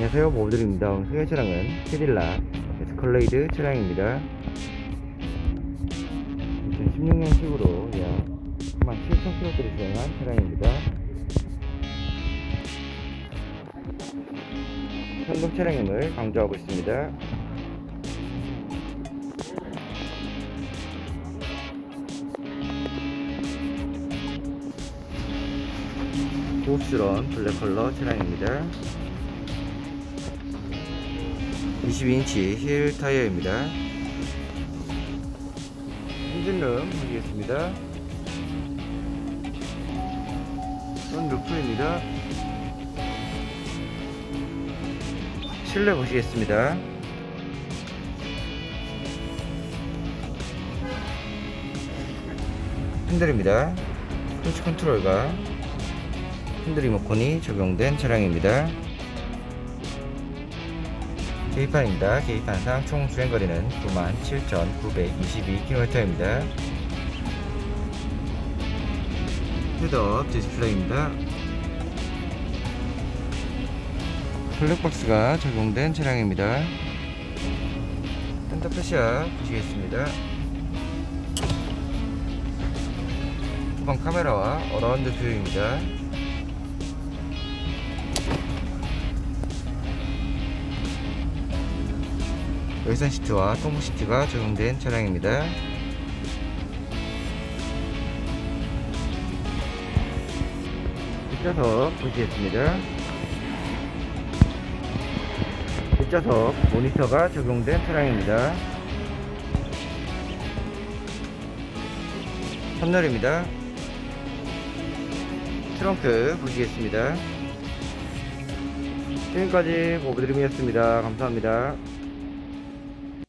안녕하세요. 모브들입니다. 오늘 소개 차량은 캐딜라 에스컬레이드 차량입니다. 2016년식으로 약 17,000km를 주행한 차량입니다. 현금 차량임을 강조하고 있습니다. 고급스러운 블랙 컬러 차량입니다 22인치 힐 타이어입니다. 엔진룸 보시겠습니다. 썬루프입니다. 실내 보시겠습니다. 핸들입니다. 크루즈 컨트롤과 핸들 리모컨이 적용된 차량입니다. 계기판입니다. 계기판상 총 주행거리는 97,922km입니다. 헤드업 디스플레이입니다. 블랙박스가 적용된 차량입니다. 센터페시아 보시겠습니다. 후방 카메라와 어라운드 뷰입니다. 통부 시트가 적용된 차량입니다. 뒷좌석 보시겠습니다. 뒷좌석 모니터가 적용된 차량입니다. 선열입니다. 트렁크 보시겠습니다. 지금까지 모브드림이었습니다. 감사합니다.